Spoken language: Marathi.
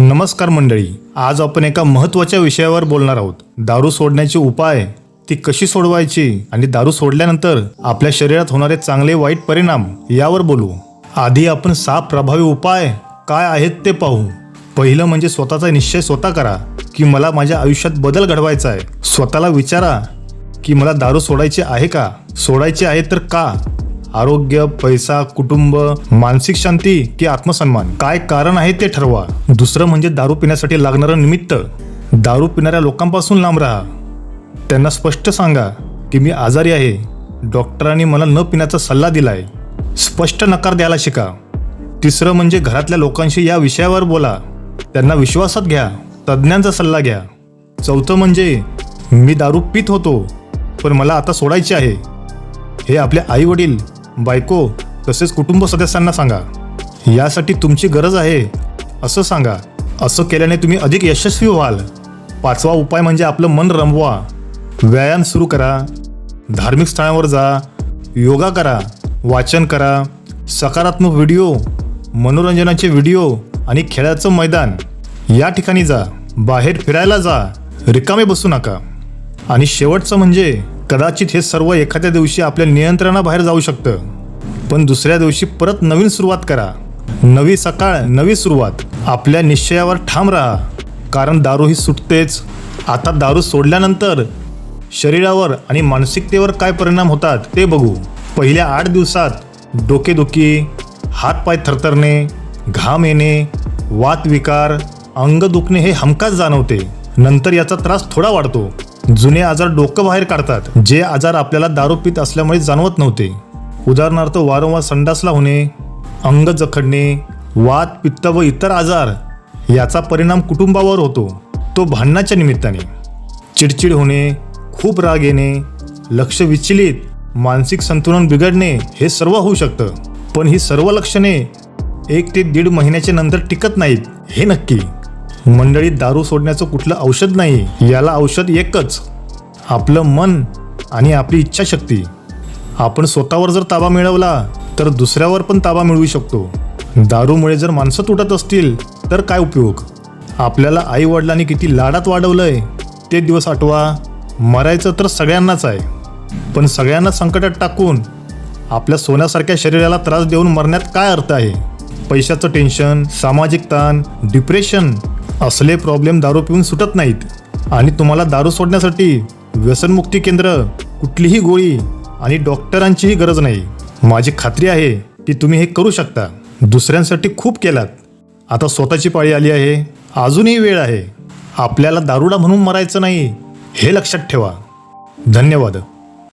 नमस्कार मंडळी आज आपण एका महत्त्वाच्या विषयावर बोलणार आहोत. दारू सोडण्याचे उपाय ती कशी सोडवायची आणि दारू सोडल्यानंतर आपल्या शरीरात होणारे चांगले वाईट परिणाम यावर बोलू. आधी आपण सहा प्रभावी उपाय काय आहेत ते पाहू. पहिलं म्हणजे स्वतःचा निश्चय स्वतः करा की मला माझ्या आयुष्यात बदल घडवायचा आहे. स्वतःला विचारा की मला दारू सोडायची आहे का? सोडायची आहे तर का? आरोग्य पैसा कुटुंब मानसिक शांती की आत्मसन्मान. काय कारण आहे ते ठरवा. दुसरं म्हणजे दारू पिण्यासाठी लागणारं निमित्त. दारू पिणाऱ्या लोकांपासून लांब राहा. त्यांना स्पष्ट सांगा की मी आजारी आहे. डॉक्टरांनी मला न पिण्याचा सल्ला दिलाय. स्पष्ट नकार द्यायला शिका. तिसरं म्हणजे घरातल्या लोकांशी या विषयावर बोला. त्यांना विश्वासात घ्या. तज्ज्ञांचा सल्ला घ्या. चौथं म्हणजे मी दारू पित होतो पण मला आता सोडायचे आहे. हे आपले आई वडील बायको तसेच कुटुंब सदस्यांना सांगा. यासाठी तुमची गरज आहे असं सांगा. असं केल्याने तुम्ही अधिक यशस्वी व्हाल. पाचवा उपाय म्हणजे आपलं मन रमवा. व्यायाम सुरू करा. धार्मिक स्थळांवर जा. योगा करा. वाचन करा. सकारात्मक व्हिडिओ मनोरंजनाचे व्हिडिओ आणि खेळाचं मैदान. या ठिकाणी जा. बाहेर फिरायला जा. रिकामे बसू नका. आणि शेवटचं म्हणजे कदाचित हे सर्व एखाद्या दिवशी आपल्या नियंत्रणाबाहेर जाऊ शकतं. पण दुसऱ्या दिवशी परत नवीन सुरुवात करा. नवी सकाळ नवी सुरुवात. आपल्या निश्चयावर ठाम राहा. कारण दारू ही सुटतेच. आता दारू सोडल्यानंतर शरीरावर आणि मानसिकतेवर काय परिणाम होतात ते बघू. पहिल्या आठ दिवसात डोकेदुखी हातपाय थरथरणे घाम येणे वातविकार अंग दुखणे हे हमखास जाणवते. नंतर याचा त्रास थोडा वाढतो. जुने आजार डोकं बाहेर काढतात. जे आजार आपल्याला दारू पित असल्यामुळे जाणवत नव्हते. उदाहरणार्थ वारंवार संडासला होणे अंग जखडणे वात पित्त व इतर आजार याचा परिणाम कुटुंबावर होतो. तो भांडणाच्या निमित्ताने. चिडचिड होणे खूप राग येणे लक्ष विचलित मानसिक संतुलन बिघडणे हे सर्व होऊ शकतं. पण ही सर्व लक्षणे एक ते दीड महिन्याच्या नंतर टिकत नाहीत हे नक्की. मंडळीत दारू सोडण्याचं कुठलं औषध नाही याला औषध एकच. आपलं मन आणि आपली इच्छाशक्ती. आपण स्वतःवर जर ताबा मिळवला तर दुसऱ्यावर पण ताबा मिळवू शकतो. दारूमुळे जर माणसं तुटत असतील तर काय उपयोग? आपल्याला आई वडिलांनी किती लाडात वाढवलंय ते दिवस आठवा. मरायचं तर सगळ्यांनाच आहे. पण सगळ्यांना संकटात टाकून आपल्या सोन्यासारख्या शरीराला त्रास देऊन मरण्यात काय अर्थ आहे? पैशाचं टेन्शन सामाजिक ताण डिप्रेशन असले प्रॉब्लेम दारू पिऊन सुटत नाहीत. आणि तुम्हाला दारू सोडण्यासाठी व्यसनमुक्ती केंद्र कुठलीही गोळी आणि डॉक्टरांचीही गरज नाही. माझी खात्री आहे की तुम्ही हे करू शकता. दुसऱ्यांसाठी खूप केलात. आता स्वतःची पाळी आली आहे. अजूनही वेळ आहे. आपल्याला दारुडा म्हणून मरायचं नाही हे लक्षात ठेवा. धन्यवाद.